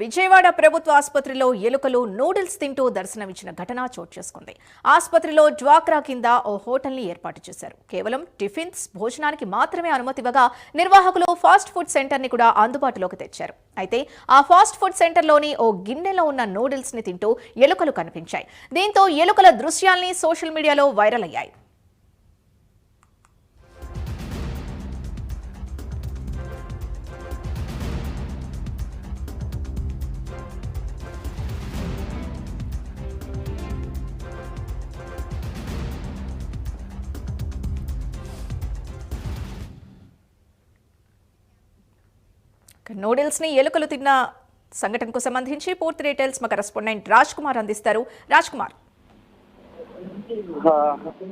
విజయవాడ ప్రభుత్వ ఆసుపత్రిలో ఎలుకలు నూడిల్స్ తింటూ దర్శనమిచ్చిన ఘటన చోటు చేసుకుంది. ఆసుపత్రిలో డ్వాక్రా కింద ఓ హోటల్ని ఏర్పాటు చేశారు. కేవలం టిఫిన్స్ భోజనానికి మాత్రమే అనుమతివ్వగా నిర్వాహకులు ఫాస్ట్ ఫుడ్ సెంటర్ని కూడా అందుబాటులోకి తెచ్చారు. అయితే ఆ ఫాస్ట్ ఫుడ్ సెంటర్లోని ఓ గిన్నెలో ఉన్న నూడిల్స్ని తింటూ ఎలుకలు కనిపించాయి. దీంతో ఎలుకల దృశ్యాల్ని సోషల్ మీడియాలో వైరల్ అయ్యాయి. నూడిల్స్ని ఎలుకలు తిన్న సంఘటనకు సంబంధించి పూర్తి డీటెయిల్స్ మా కరెస్పాండెంట్ రాజ్ కుమార్ అందిస్తారు. రాజ్ కుమార్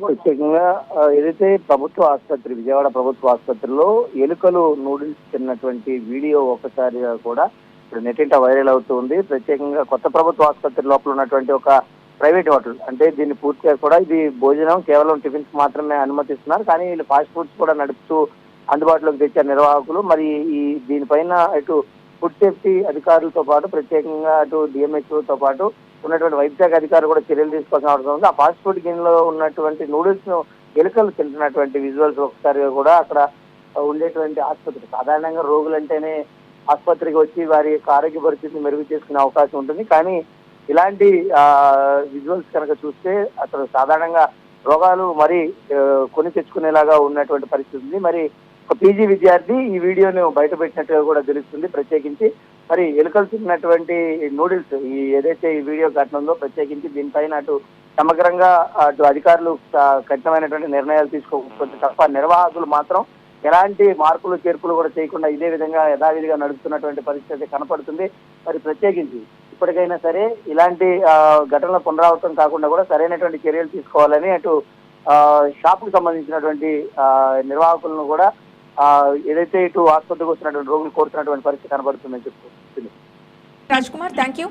ప్రత్యేకంగా ఏదైతే ప్రభుత్వ ఆసుపత్రి విజయవాడ ప్రభుత్వ ఆసుపత్రిలో ఎలుకలు నూడిల్స్ తిన్నటువంటి వీడియో ఒకసారిగా కూడా ఇప్పుడు నెట్టింట వైరల్ అవుతుంది. ప్రత్యేకంగా కొత్త ప్రభుత్వ ఆసుపత్రి లోపల ఉన్నటువంటి ఒక ప్రైవేట్ హోటల్ అంటే దీన్ని పూర్తిగా కూడా ఇది భోజనం కేవలం టిఫిన్స్ మాత్రమే అనుమతిస్తున్నారు. కానీ వీళ్ళు ఫాస్ట్ ఫుడ్స్ కూడా నడుపుతూ అందుబాటులోకి తెచ్చారు నిర్వాహకులు. మరి ఈ దీనిపైన అటు ఫుడ్ సేఫ్టీ అధికారులతో పాటు ప్రత్యేకంగా అటు డిఎంహెచ్ఓతో పాటు ఉన్నటువంటి వైద్య శాఖ అధికారులు కూడా చర్యలు తీసుకోవాల్సిన అవసరం ఉంది. ఆ ఫాస్ట్ ఫుడ్ గిన్నెలో ఉన్నటువంటి నూడిల్స్ను ఎలుకలు తింటున్నటువంటి విజువల్స్ ఒకసారిగా కూడా అక్కడ ఉండేటువంటి ఆసుపత్రి సాధారణంగా రోగులంటేనే ఆసుపత్రికి వచ్చి వారి యొక్క ఆరోగ్య పరిస్థితిని మెరుగు చేసుకునే అవకాశం ఉంటుంది. కానీ ఇలాంటి విజువల్స్ కనుక చూస్తే అసలు సాధారణంగా రోగాలు మరి కొని తెచ్చుకునేలాగా ఉన్నటువంటి పరిస్థితి ఉంది. మరి ఒక పీజీ విద్యార్థి ఈ వీడియోను బయట పెట్టినట్టుగా కూడా తెలుస్తుంది ప్రత్యేకించి. మరి ఎలుకలు తిన్నటువంటి నూడిల్స్ ఈ ఏదైతే ఈ వీడియో ఘటనలో ప్రత్యేకించి దీనిపైన అటు సమగ్రంగా అటు అధికారులు కఠినమైనటువంటి నిర్ణయాలు తీసుకోకపోతే తప్ప నిర్వాహకులు మాత్రం ఎలాంటి మార్పులు చేర్పులు కూడా చేయకుండా ఇదే విధంగా యథావిధిగా నడుపుతున్నటువంటి పరిస్థితి కనపడుతుంది. మరి ప్రత్యేకించి ఇప్పటికైనా సరే ఇలాంటి ఘటనల పునరావృతం కాకుండా కూడా సరైనటువంటి చర్యలు తీసుకోవాలని అటు షాప్కు సంబంధించినటువంటి నిర్వాహకులను కూడా ఏదైతే ఇటు ఆసుపత్రికి వస్తున్నటువంటి రోగులు కోరుతున్నటువంటి పరిస్థితి కనబడుతుందని చెప్పుకోవచ్చు రాజ్ కుమార్ థ్యాంక్ యూ